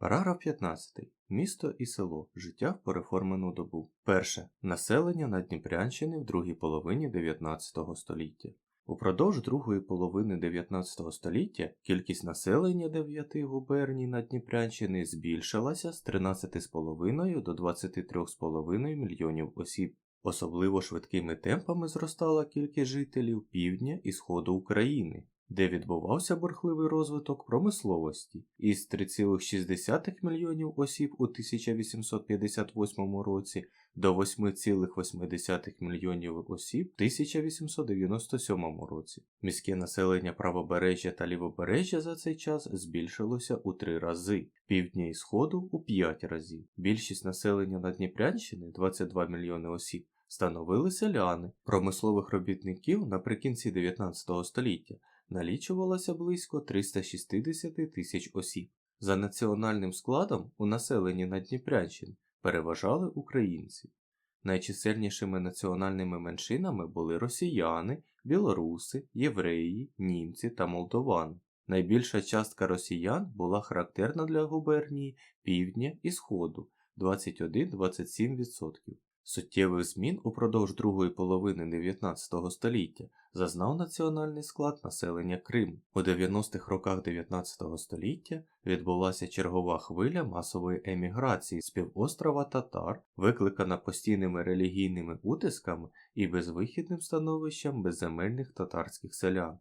Параграф 15. Місто і село. Життя в переформену добу. Перше. Населення Надніпрянщини в другій половині 19 століття. Упродовж другої половини 19 століття кількість населення дев'яти губерній Надніпрянщини збільшилася з 13,5 до 23,5 мільйонів осіб. Особливо швидкими темпами зростала кількість жителів півдня і сходу України, де відбувався бурхливий розвиток промисловості із 3,6 мільйонів осіб у 1858 році до 8,8 мільйонів осіб в 1897 році. Міське населення правобережжя та лівобережжя за цей час збільшилося у три рази, півдня і сходу у п'ять разів. Більшість населення Надніпрянщини 22 мільйони осіб становили селяни, промислових робітників наприкінці 19 століття налічувалося близько 360 тисяч осіб. За національним складом у населенні Надніпрянщини переважали українці. Найчисельнішими національними меншинами були росіяни, білоруси, євреї, німці та молдовани. Найбільша частка росіян була характерна для губернії півдня і сходу 21-27%. Суттєвих змін упродовж другої половини 19 століття зазнав національний склад населення Криму. У 90-х роках 19 століття відбулася чергова хвиля масової еміграції з півострова татар, викликана постійними релігійними утисками і безвихідним становищем безземельних татарських селян.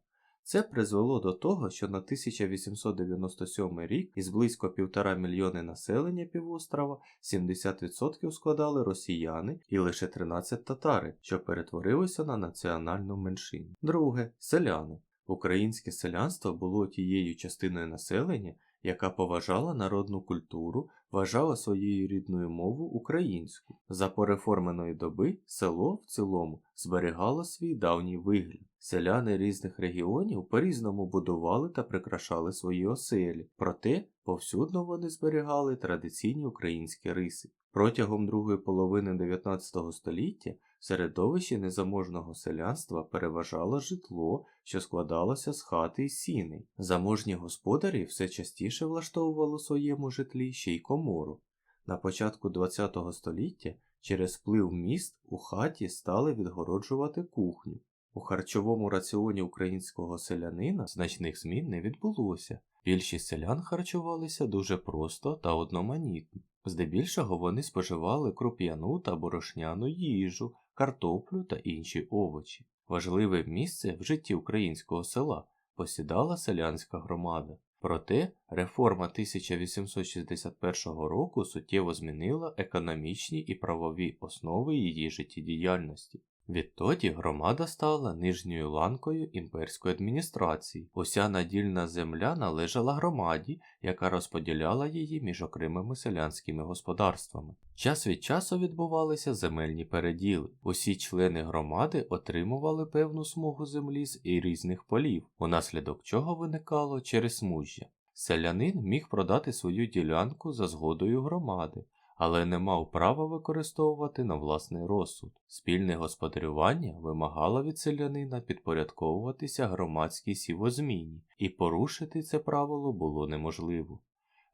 Це призвело до того, що на 1897 рік із близько півтора мільйони населення півострова 70% складали росіяни і лише 13 татари, що перетворилися на національну меншину. Друге селяни. Українське селянство було тією частиною населення, яка поважала народну культуру, вважала своєю рідною мову українську. За пореформеної доби село в цілому зберігало свій давній вигляд. Селяни різних регіонів по-різному будували та прикрашали свої оселі, проте повсюдно вони зберігали традиційні українські риси. Протягом другої половини 19 століття середовищі незаможного селянства переважало житло, що складалося з хати й сіней. Заможні господарі все частіше влаштовували своєму житлі ще й комору. На початку ХХ століття через вплив міст у хаті стали відгороджувати кухню. У харчовому раціоні українського селянина значних змін не відбулося. Більшість селян харчувалися дуже просто та одноманітно. Здебільшого вони споживали круп'яну та борошняну їжу, картоплю та інші овочі. Важливе місце в житті українського села посідала селянська громада. Проте реформа 1861 року суттєво змінила економічні і правові основи її життєдіяльності. Відтоді громада стала нижньою ланкою імперської адміністрації. Уся надільна земля належала громаді, яка розподіляла її між окремими селянськими господарствами. Час від часу відбувалися земельні переділи. Усі члени громади отримували певну смугу землі з і різних полів, унаслідок чого виникало через смужжя. Селянин міг продати свою ділянку за згодою громади, але не мав права використовувати на власний розсуд. Спільне господарювання вимагало від селянина підпорядковуватися громадській сівозміні, і порушити це правило було неможливо.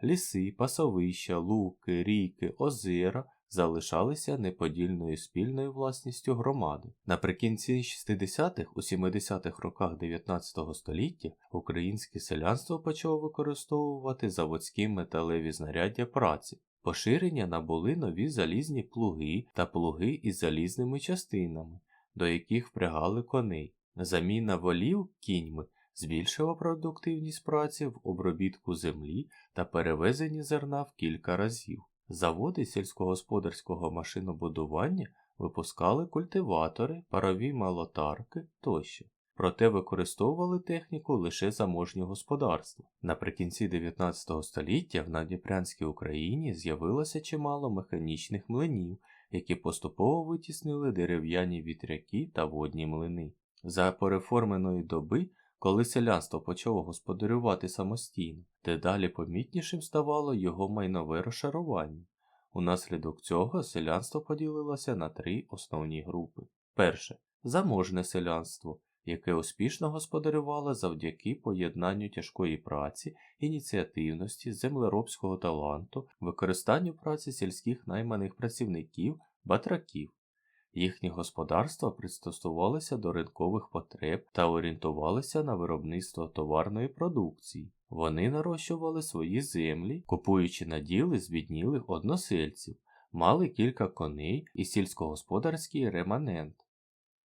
Ліси, пасовища, луки, ріки, озера залишалися неподільною спільною власністю громади. Наприкінці 60-х, у 70-х роках 19 століття українське селянство почало використовувати заводські металеві знаряддя праці. Поширення набули нові залізні плуги та плуги із залізними частинами, до яких впрягали коней. Заміна волів кіньми збільшила продуктивність праці в обробітку землі та перевезенні зерна в кілька разів. Заводи сільськогосподарського машинобудування випускали культиватори, парові молотарки тощо. Проте використовували техніку лише заможні господарства. Наприкінці 19 століття в Надніпрянській Україні з'явилося чимало механічних млинів, які поступово витіснили дерев'яні вітряки та водні млини. За пореформеної доби, коли селянство почало господарювати самостійно, дедалі помітнішим ставало його майнове розшарування. Унаслідок цього селянство поділилося на три основні групи. Перше заможне селянство яке успішно господарювало завдяки поєднанню тяжкої праці, ініціативності, землеробського таланту, використанню праці сільських найманих працівників, батраків. Їхні господарства пристосувалися до ринкових потреб та орієнтувалися на виробництво товарної продукції. Вони нарощували свої землі, купуючи наділи збіднілих односельців, мали кілька коней і сільськогосподарський реманент.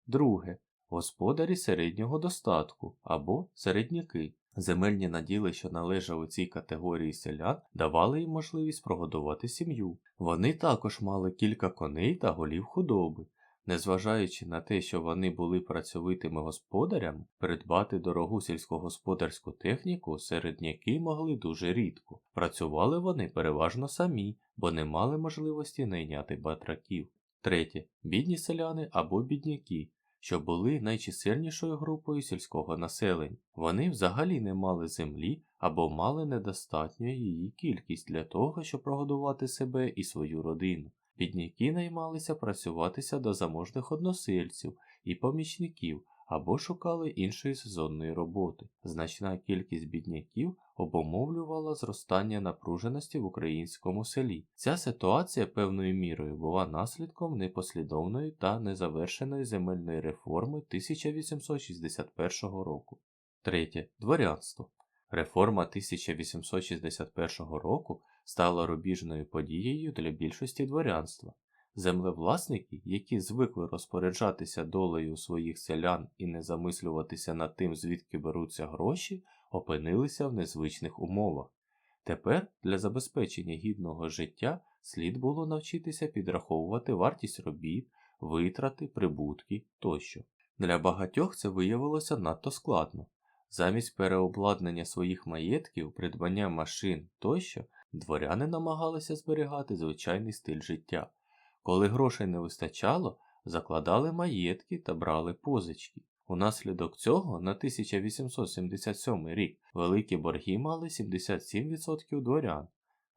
Друге. Господарі середнього достатку або середняки. Земельні наділи, що належали цій категорії селян, давали їм можливість прогодувати сім'ю. Вони також мали кілька коней та голів худоби. Незважаючи на те, що вони були працьовитими господарями, придбати дорогу сільськогосподарську техніку середняки могли дуже рідко. Працювали вони переважно самі, бо не мали можливості найняти батраків. Третє. Бідні селяни або бідняки, що були найчисельнішою групою сільського населення. Вони взагалі не мали землі або мали недостатню її кількість для того, щоб прогодувати себе і свою родину. Бідняки наймалися працюватися до заможних односельців і помічників або шукали іншої сезонної роботи. Значна кількість бідняків обумовлювала зростання напруженості в українському селі. Ця ситуація певною мірою була наслідком непослідовної та незавершеної земельної реформи 1861 року. Третє. Дворянство. Реформа 1861 року стала рубіжною подією для більшості дворянства. Землевласники, які звикли розпоряджатися долею своїх селян і не замислюватися над тим, звідки беруться гроші, опинилися в незвичних умовах. Тепер для забезпечення гідного життя слід було навчитися підраховувати вартість робіт, витрати, прибутки тощо. Для багатьох це виявилося надто складно. Замість переобладнання своїх маєтків, придбання машин тощо, дворяни намагалися зберігати звичайний стиль життя. Коли грошей не вистачало, закладали маєтки та брали позички. Унаслідок цього на 1877 рік великі борги мали 77% дворян.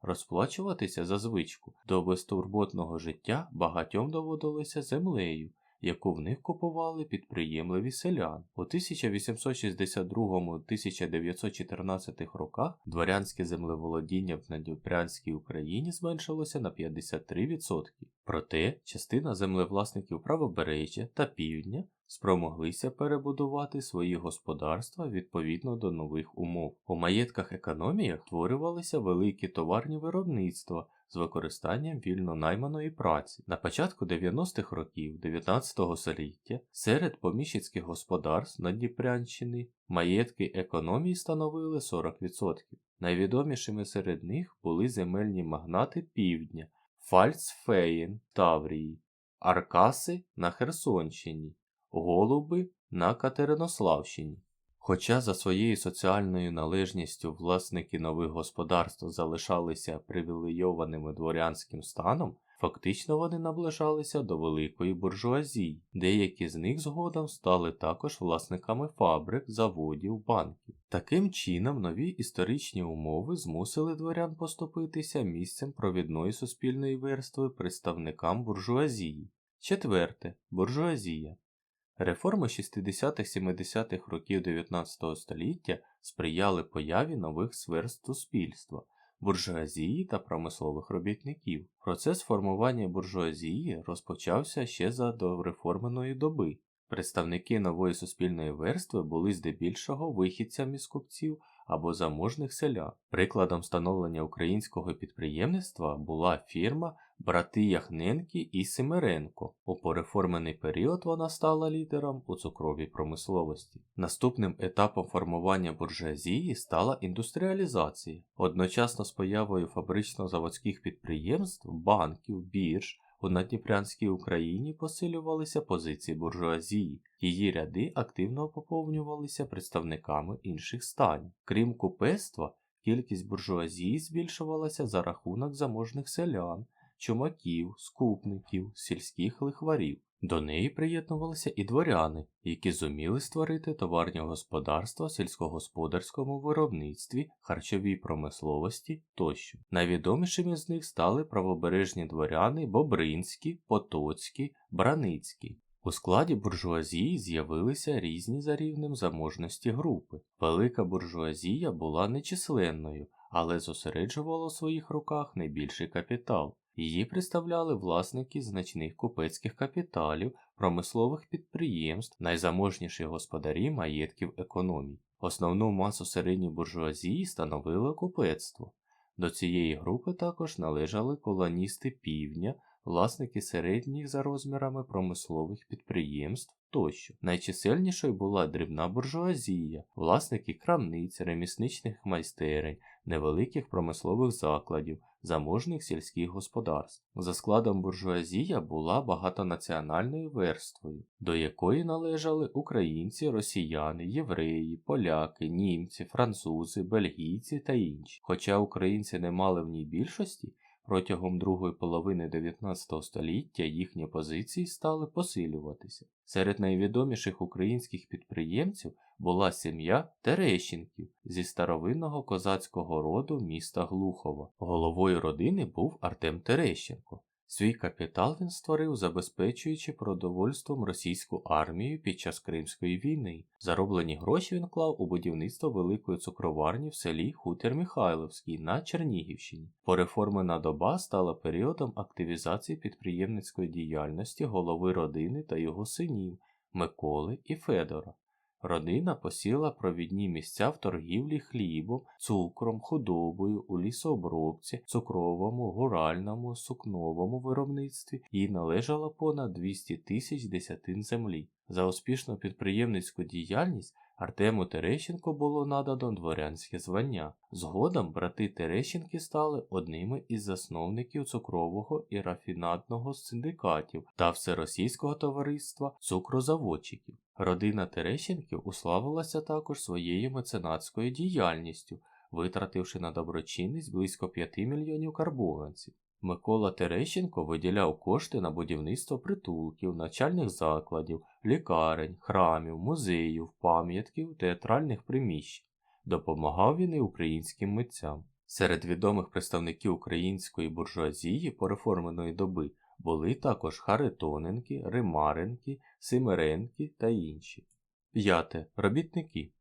Розплачуватися за звичку до безтурботного життя багатьом доводилося землею, яку в них купували підприємливі селян. У 1862-1914 роках дворянське землеволодіння в Надніпрянській Україні зменшилося на 53%. Проте частина землевласників правобережжя та півдня спромоглися перебудувати свої господарства відповідно до нових умов. У маєтках економіях створювалися великі товарні виробництва з використанням вільно найманої праці. На початку 90-х років 19 століття серед поміщицьких господарств на Дніпрянщини маєтки економії становили 40%. Найвідомішими серед них були земельні магнати півдня, Фальцфеєн Таврії, Аркаси на Херсонщині, Голуби на Катеринославщині. Хоча за своєю соціальною належністю власники нових господарств залишалися привілейованими дворянським станом, фактично вони наближалися до великої буржуазії. Деякі з них згодом стали також власниками фабрик, заводів, банків. Таким чином, нові історичні умови змусили дворян поступитися місцем провідної суспільної верстви представникам буржуазії. Четверте буржуазія. Реформи 60-70-х років 19 століття сприяли появі нових сверст суспільства, буржуазії та промислових робітників. Процес формування буржуазії розпочався ще за дореформеної доби. Представники нової суспільної верстви були здебільшого вихідцями з купців або заможних селян. Прикладом становлення українського підприємництва була фірма брати Яхненки і Семеренко. У пореформений період вона стала лідером у цукровій промисловості. Наступним етапом формування буржуазії стала індустріалізація. Одночасно з появою фабрично-заводських підприємств, банків, бірж. У Надніпрянській Україні посилювалися позиції буржуазії, її ряди активно поповнювалися представниками інших станів. Крім купецтва, кількість буржуазії збільшувалася за рахунок заможних селян, чумаків, скупників, сільських лихварів. До неї приєднувалися і дворяни, які зуміли створити товарні господарства сільськогосподарському виробництві, харчовій промисловості тощо. Найвідомішими з них стали правобережні дворяни Бобринські, Потоцькі, Браницькі. У складі буржуазії з'явилися різні за рівнем заможності групи. Велика буржуазія була нечисленною, але зосереджувала у своїх руках найбільший капітал. Її представляли власники значних купецьких капіталів, промислових підприємств, найзаможніші господарі маєтків економій. Основну масу середньої буржуазії становило купецтво. До цієї групи також належали колоністи півдня, власники середніх за розмірами промислових підприємств тощо. Найчисельнішою була дрібна буржуазія, власники крамниць, ремісничних майстерень, невеликих промислових закладів, заможних сільських господарств. За складом буржуазія була багатонаціональною верствою, до якої належали українці, росіяни, євреї, поляки, німці, французи, бельгійці та інші. Хоча українці не мали в ній більшості, Протягом другої половини 19 століття їхні позиції стали посилюватися. Серед найвідоміших українських підприємців була сім'я Терещенків зі старовинного козацького роду міста Глухова. Головою родини був Артем Терещенко. Свій капітал він створив, забезпечуючи продовольством російську армію під час Кримської війни. Зароблені гроші він клав у будівництво великої цукроварні в селі Хутір Михайловський на Чернігівщині. Пореформена доба стала періодом активізації підприємницької діяльності голови родини та його синів Миколи і Федора. Родина посіла провідні місця в торгівлі хлібом, цукром, худобою, у лісообробці, цукровому, гуральному, сукновому виробництві їй належало понад 200 тисяч десятин землі. За успішну підприємницьку діяльність Артему Терещенко було надано дворянське звання. Згодом брати Терещенки стали одними із засновників цукрового і рафінадного синдикатів та Всеросійського товариства цукрозаводчиків. Родина Терещенків уславилася також своєю меценатською діяльністю, витративши на доброчинність близько 5 мільйонів карбованців. Микола Терещенко виділяв кошти на будівництво притулків, навчальних закладів, лікарень, храмів, музеїв, пам'ятків, театральних приміщень. Допомагав він і українським митцям. Серед відомих представників української буржуазії пореформеної доби були також Харитоненки, Римаренки, Симиренки та інші. П'яте. Робітники.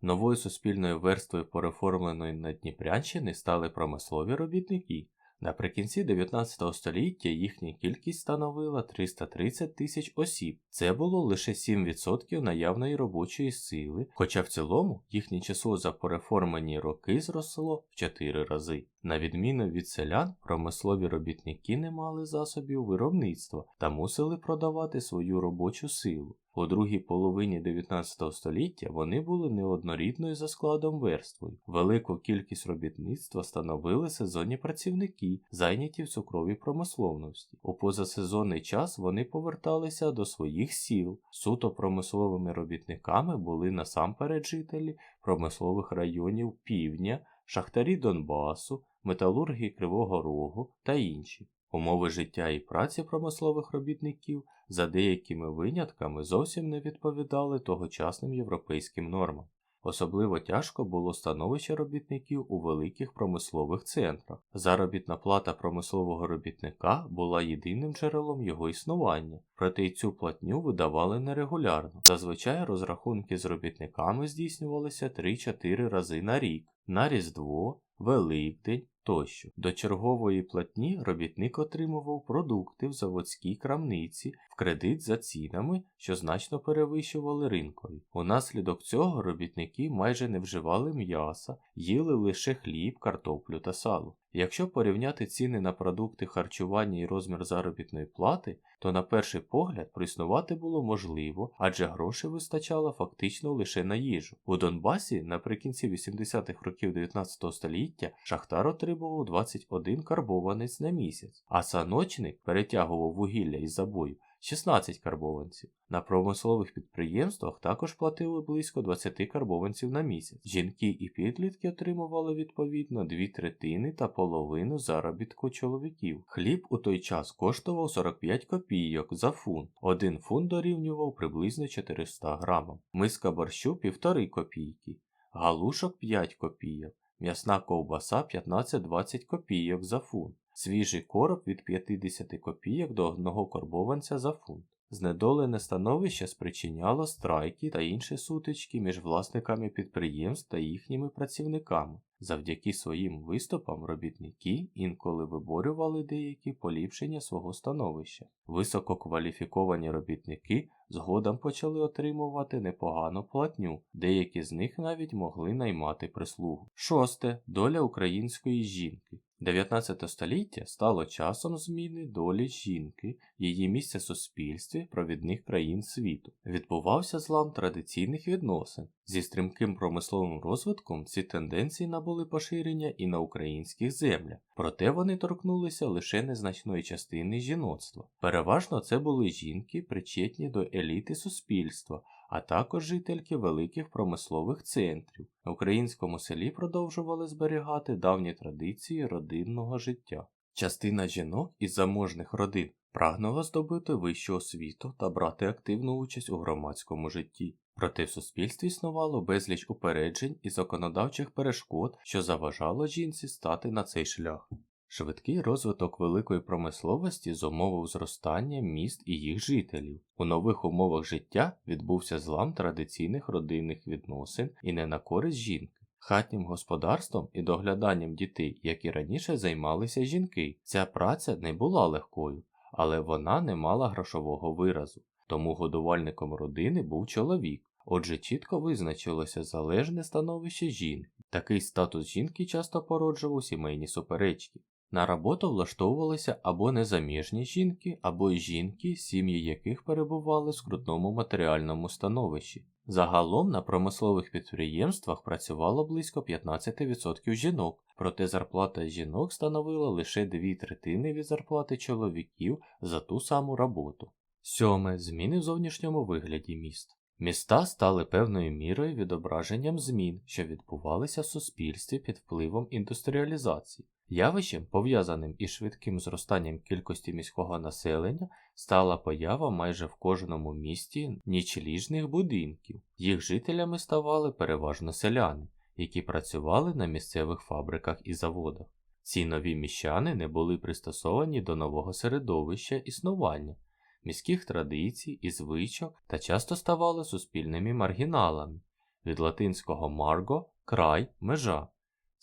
Новою суспільною верствою пореформленої Надніпрянщини стали промислові робітники. Наприкінці 19 століття їхня кількість становила 330 тисяч осіб. Це було лише 7% наявної робочої сили, хоча в цілому їхнє число за пореформені роки зросло в 4 рази. На відміну від селян, промислові робітники не мали засобів виробництва та мусили продавати свою робочу силу. У другій половині 19 століття вони були неоднорідною за складом верствою. Велику кількість робітництва становили сезонні працівники, зайняті в цукровій промисловності. У позасезонний час вони поверталися до своїх сіл. Суто промисловими робітниками були насамперед жителі промислових районів півдня, шахтарі Донбасу, металурги Кривого Рогу та інші. Умови життя і праці промислових робітників за деякими винятками зовсім не відповідали тогочасним європейським нормам. Особливо тяжко було становище робітників у великих промислових центрах. Заробітна плата промислового робітника була єдиним джерелом його існування, проте й цю платню видавали нерегулярно. Зазвичай розрахунки з робітниками здійснювалися 3-4 рази на рік, на Різдво, Великдень тощо. До чергової платні робітник отримував продукти в заводській крамниці в кредит за цінами, що значно перевищували ринкові. Унаслідок цього робітники майже не вживали м'яса, їли лише хліб, картоплю та сало. Якщо порівняти ціни на продукти харчування і розмір заробітної плати, то на перший погляд проіснувати було можливо, адже грошей вистачало фактично лише на їжу. У Донбасі наприкінці 80-х років 19 століття шахтар отримував 21 карбованець на місяць, а саночник перетягував вугілля із забою 16 карбованців. На промислових підприємствах також платили близько 20 карбованців на місяць. Жінки і підлітки отримували відповідно дві третини та половину заробітку чоловіків. Хліб у той час коштував 45 копійок за фунт. Один фунт дорівнював приблизно 400 грамам. Миска борщу півтори копійки, галушок 5 копійок, м'ясна ковбаса 15-20 копійок за фунт свіжий короб від 50 копійок до одного корбованця за фунт. Знедолене становище спричиняло страйки та інші сутички між власниками підприємств та їхніми працівниками. Завдяки своїм виступам робітники інколи виборювали деякі поліпшення свого становища. Висококваліфіковані робітники згодом почали отримувати непогану платню, деякі з них навіть могли наймати прислугу. Шосте доля української жінки. 19 століття стало часом зміни долі жінки, її місця в суспільстві провідних країн світу. Відбувався злам традиційних відносин. Зі стрімким промисловим розвитком ці тенденції набули поширення і на українських землях, проте вони торкнулися лише незначної частини жіноцтва. Переважно це були жінки, причетні до еліти суспільства, а також жительки великих промислових центрів. В українському селі продовжували зберігати давні традиції родинного життя. Частина жінок із заможних родин прагнула здобути вищу освіту та брати активну участь у громадському житті. Проте в суспільстві існувало безліч упереджень і законодавчих перешкод, що заважало жінці стати на цей шлях. Швидкий розвиток великої промисловості зумовив зростання міст і їх жителів. У нових умовах життя відбувся злам традиційних родинних відносин і не на користь жінки. Хатнім господарством і догляданням дітей, як і раніше займалися жінки. Ця праця не була легкою, але вона не мала грошового виразу. Тому годувальником родини був чоловік. Отже, чітко визначилося залежне становище жінки. Такий статус жінки часто породжував сімейні суперечки. На роботу влаштовувалися або незаміжні жінки, або жінки, сім'ї яких перебували в скрутному матеріальному становищі. Загалом на промислових підприємствах працювало близько 15% жінок, проте зарплата жінок становила лише дві третини від зарплати чоловіків за ту саму роботу. Сьоме зміни в зовнішньому вигляді міст. Міста стали певною мірою відображенням змін, що відбувалися в суспільстві під впливом індустріалізації. Явищем, пов'язаним із швидким зростанням кількості міського населення, стала поява майже в кожному місті нічліжних будинків. Їх жителями ставали переважно селяни, які працювали на місцевих фабриках і заводах. Ці нові міщани не були пристосовані до нового середовища існування, міських традицій і звичок та часто ставали суспільними маргіналами від латинського марго край, межа.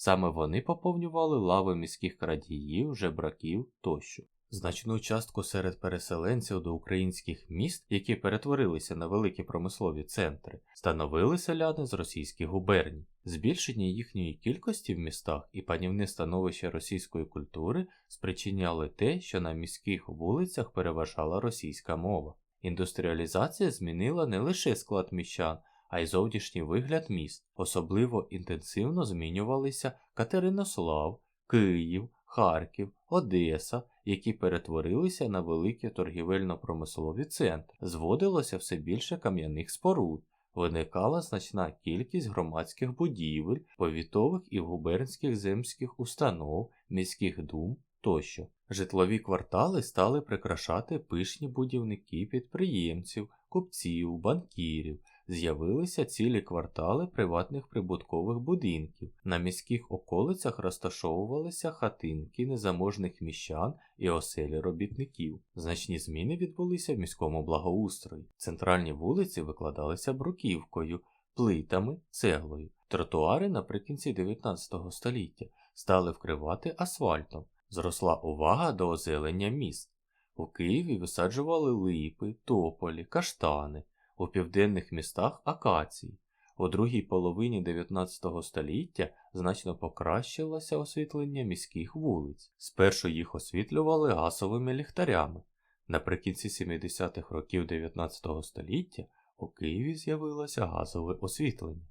Саме вони поповнювали лави міських крадіїв, жебраків тощо. Значну частку серед переселенців до українських міст, які перетворилися на великі промислові центри, становили селяни з російських губерній. Збільшення їхньої кількості в містах і панівне становище російської культури спричиняли те, що на міських вулицях переважала російська мова. Індустріалізація змінила не лише склад міщан, а й зовнішній вигляд міст. Особливо інтенсивно змінювалися Катеринослав, Київ, Харків, Одеса, які перетворилися на великі торгівельно-промислові центри. Зводилося все більше кам'яних споруд. Виникала значна кількість громадських будівель, повітових і губернських земських установ, міських дум тощо. Житлові квартали стали прикрашати пишні будівники підприємців, купців, банкірів. З'явилися цілі квартали приватних прибуткових будинків. На міських околицях розташовувалися хатинки незаможних міщан і оселі робітників. Значні зміни відбулися в міському благоустрої. Центральні вулиці викладалися бруківкою, плитами, цеглою. Тротуари наприкінці 19 століття стали вкривати асфальтом. Зросла увага до озелення міст. У Києві висаджували липи, тополі, каштани, у південних містах акації. У другій половині 19 століття значно покращилося освітлення міських вулиць. Спершу їх освітлювали газовими ліхтарями. Наприкінці 70-х років 19 століття у Києві з'явилося газове освітлення.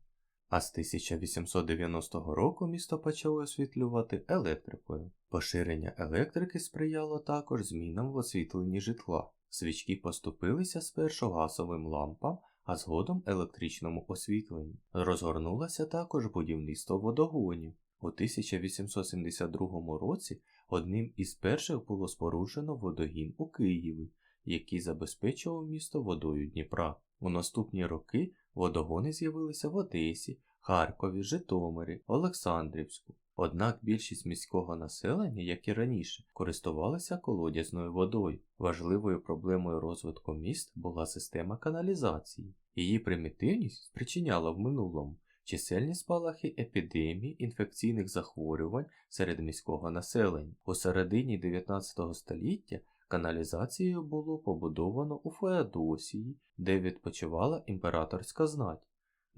А з 1890 року місто почало освітлювати електрикою. Поширення електрики сприяло також змінам в освітленні житла. Свічки поступилися спершу газовим лампам, а згодом електричному освітленню. Розгорнулося також будівництво водогонів. У 1872 році одним із перших було споруджено водогін у Києві, який забезпечував місто водою Дніпра. У наступні роки водогони з'явилися в Одесі, Харкові, Житомирі, Олександрівську. Однак більшість міського населення, як і раніше, користувалися колодязною водою. Важливою проблемою розвитку міст була система каналізації. Її примітивність спричиняла в минулому чисельні спалахи епідемій інфекційних захворювань серед міського населення. У середині 19 століття каналізацією було побудовано у Феодосії, де відпочивала імператорська знать.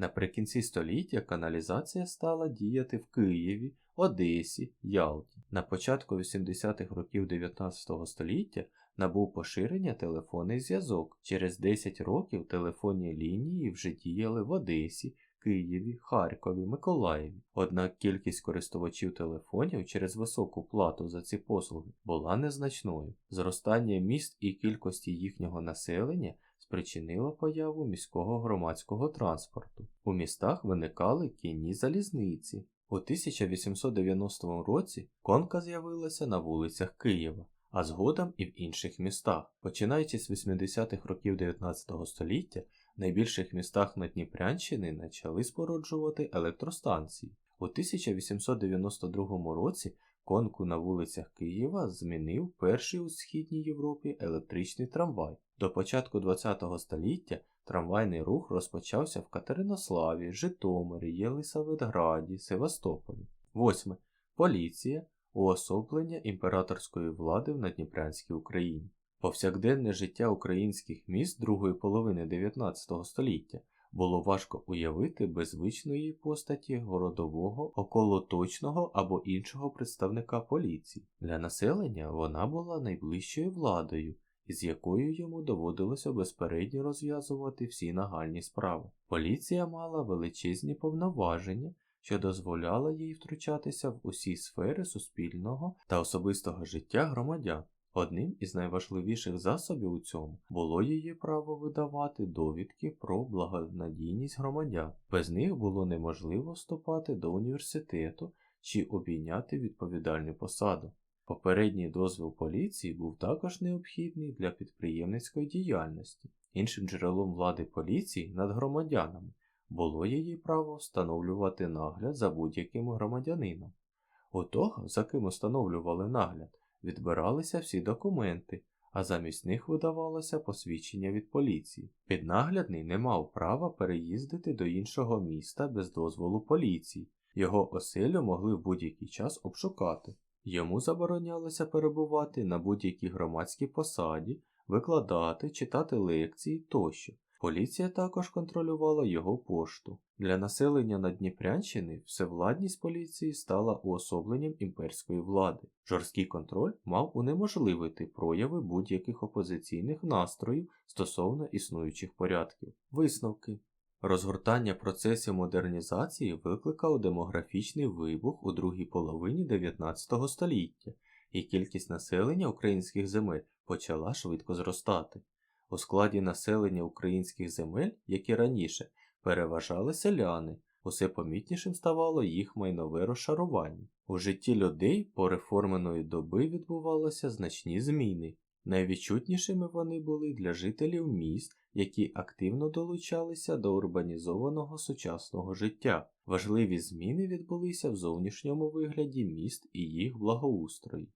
Наприкінці століття каналізація стала діяти в Києві, Одесі, Ялті. На початку 80-х років 19 століття набув поширення телефонний зв'язок. Через 10 років телефонні лінії вже діяли в Одесі, Києві, Харкові, Миколаєві. Однак кількість користувачів телефонів через високу плату за ці послуги була незначною. Зростання міст і кількості їхнього населення спричинило появу міського громадського транспорту. У містах виникали кінні залізниці. У 1890 році конка з'явилася на вулицях Києва, а згодом і в інших містах. Починаючи з 80-х років 19 століття, в найбільших містах на Дніпрянщини почали споруджувати електростанції. У 1892 році конку на вулицях Києва змінив перший у Східній Європі електричний трамвай. До початку ХХ століття трамвайний рух розпочався в Катеринославі, Житомирі, Єлисаветграді, Севастополі. 8. Поліція уособлення імператорської влади в Надніпрянській Україні. Повсякденне життя українських міст другої половини 19 століття було важко уявити без звичної постаті городового, околоточного або іншого представника поліції. Для населення вона була найближчою владою, із якою йому доводилося безпередньо розв'язувати всі нагальні справи. Поліція мала величезні повноваження, що дозволяло їй втручатися в усі сфери суспільного та особистого життя громадян. Одним із найважливіших засобів у цьому було її право видавати довідки про благонадійність громадян. Без них було неможливо вступати до університету чи обійняти відповідальну посаду. Попередній дозвіл поліції був також необхідний для підприємницької діяльності. Іншим джерелом влади поліції над громадянами було її право встановлювати нагляд за будь-яким громадянином. У того, за ким встановлювали нагляд, відбиралися всі документи, а замість них видавалося посвідчення від поліції. Піднаглядний не мав права переїздити до іншого міста без дозволу поліції, його оселю могли в будь-який час обшукати. Йому заборонялося перебувати на будь-якій громадській посаді, викладати, читати лекції тощо. Поліція також контролювала його пошту. Для населення Надніпрянщини всевладність поліції стала уособленням імперської влади. Жорсткий контроль мав унеможливити прояви будь-яких опозиційних настроїв стосовно існуючих порядків. Висновки Розгортання процесів модернізації викликав демографічний вибух у другій половині 19 століття, і кількість населення українських земель почала швидко зростати. У складі населення українських земель, як і раніше, переважали селяни, усе помітнішим ставало їх майнове розшарування. У житті людей по реформеної доби відбувалися значні зміни. Найвідчутнішими вони були для жителів міст, які активно долучалися до урбанізованого сучасного життя. Важливі зміни відбулися в зовнішньому вигляді міст і їх благоустрої.